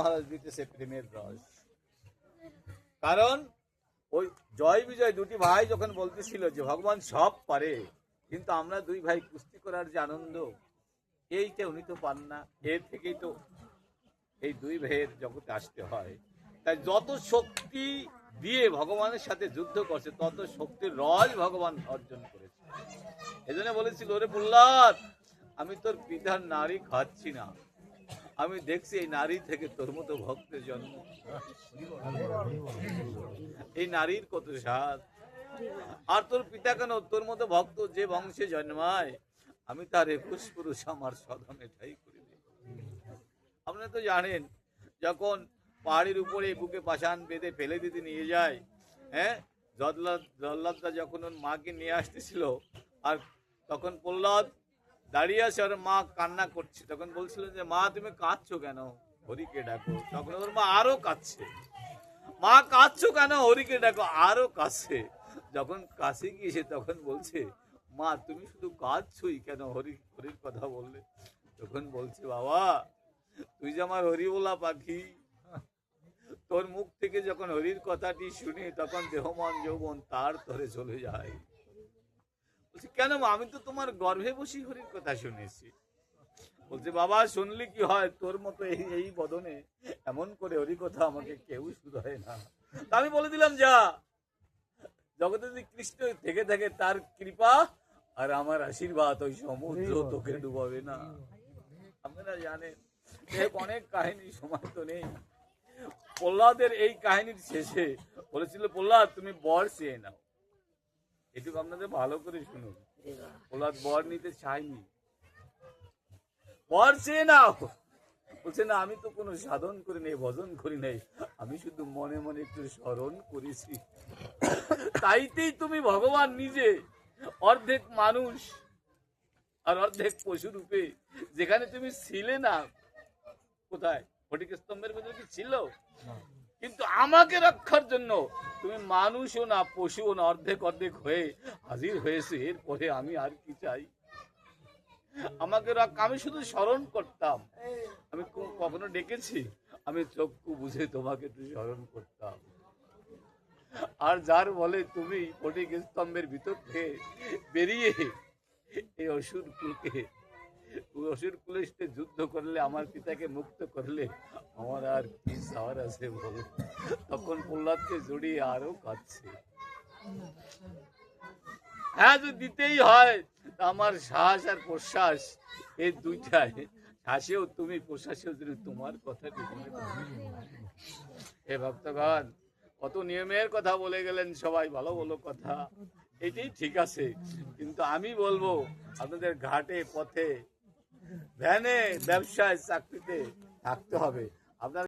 মহারাজ দিতেছে প্রেমের রস। কারণ ওই জয় বিজয় দুটি ভাই যখন বলতেছিল যে ভগবান সব পারে, কিন্তু আমরা দুই ভাই কুস্তি করার যে আনন্দ, এইটা উনি তো পান না। এর থেকেই তো এই দুই ভাইয়ের জগতে আসতে হয়। তাই যত শক্তি দিয়ে ভগবানের সাথে যুদ্ধ করছে, তত শক্তির রস ভগবান অর্জন করেছে। এজন্য বলেছিল, ওরে প্রহ্লাদ, আমি তোর পিতার নারী খাচ্ছি না। আমি দেখছি এই নারী থেকে তোর মতো ভক্তের জন্ম। এই নারীর কত স্বাদ আর তোর পিতা কেন তোর মতো ভক্ত যে বংশে জন্মায়? আমি তার একুশ পুরুষ আমার সদনে ঠাই করি আপনারা তো জানেন, যখন পাহাড়ের উপরে বুকে পাষাণ বেঁধে ফেলে দিতে নিয়ে যায় হ্যাঁ? জল্লাদ জল্লাদটা যখন ওর মাকে নিয়ে আসতেছিল, আর তখন প্রহ্লাদ দাঁড়িয়ে আছে, ওর মা কান্না করছে। তখন বলছিল যে, মা, তুমি কাঁদছো কেন? হরিকে ডাকো। তখন ওর মা আরও কাঁদছে। মা, কাঁদছো কেন? হরিকে ডাকো। আরও কাঁদছে। যখন কাছে গিয়েছে, তখন বলছে, মা, তুমি শুধু কাঁদছই কেন? হরি, হরির কথা বললে। তখন বলছে, বাবা, তুই যে আমার হরিবোলা পাখি, তোর মুখ থেকে যখন হরির কথাটি শুনি, তখন দেহমন যৌবন তার তরে চলে যায়। বলছে কেন আমি তো তোমার গর্ভে বসি হরির কথা শুনেছি। বলছে বাবা শুনলি কি হয়? তোর মতো এই এই বদনে এমন করে হরি কথা আমাকে কেউ শুধায় না। আমি বলে দিলাম যা। জগতে যদি কৃষ্ণ থেকে থাকে তার কৃপা আর আমার আশীর্বাদ ওই সমুদ্র তোকে ডুবাবে না। আপনারা জানেন অনেক কাহিনী সময় তো নেই। প্রহ্লাদের এই কাহিনীর শেষে বলেছিল প্রহ্লাদ তুমি বর চেয়ে নাও। এটুকু আপনাদের ভালো করে শুনুন। প্রহ্লাদ বর নিতে চাইনি। বর চেয়ে নাও। বলছে না আমি তো কোনো সাধন করি নাই ভজন করি নাই। আমি শুধু মনে মনে একটু স্মরণ করেছি। তাইতেই তুমি ভগবান নিজে। অর্ধেক মানুষ আর অর্ধেক পশু রূপে যেখানে তুমি ছিলে না কোথায়? ফটিক স্তম্ভের ভেতরে কি ছিল? কিন্তু আমাকে রক্ষার জন্য তুমি মানুষও না, পশুও না, অর্ধেক অর্ধেক হয়ে হাজির হয়েছে। এরপরে আমি আর কি চাই? আমাকে আমি শুধু স্মরণ করতাম। আমি কখনো ডেকেছি? আমি চক্ষু বুঝে তোমাকে একটু স্মরণ করতাম। আর যার বলে তুমি ফটিক স্তম্ভের ভিতর থেকে বেরিয়ে এই অসুর কুলকে ওই অসুর সাথে যুদ্ধ করলে, আমার পিতাকে মুক্ত করলে, আমার আর কি সাওয়ার আছে বল? তখন প্রহ্লাদকে জড়িয়ে আরও কাঁদছে। হ্যাঁ যদি দিতেই হয় আমার শ্বাস আর প্রশ্বাস এই দুইটাই। শ্বাসেও তুমি, প্রশ্বাসেও যদি তোমার কথা হে ভক্তগণ, কত নিয়মের কথা বলে গেলেন সবাই, ভালো ভালো কথা। এটাই ঠিক আছে, কিন্তু আমি বলব, আপনাদের ঘাটে, পথে ভ্যানে ব্যবসায় চাকরিতে থাকতে হবে। আপনার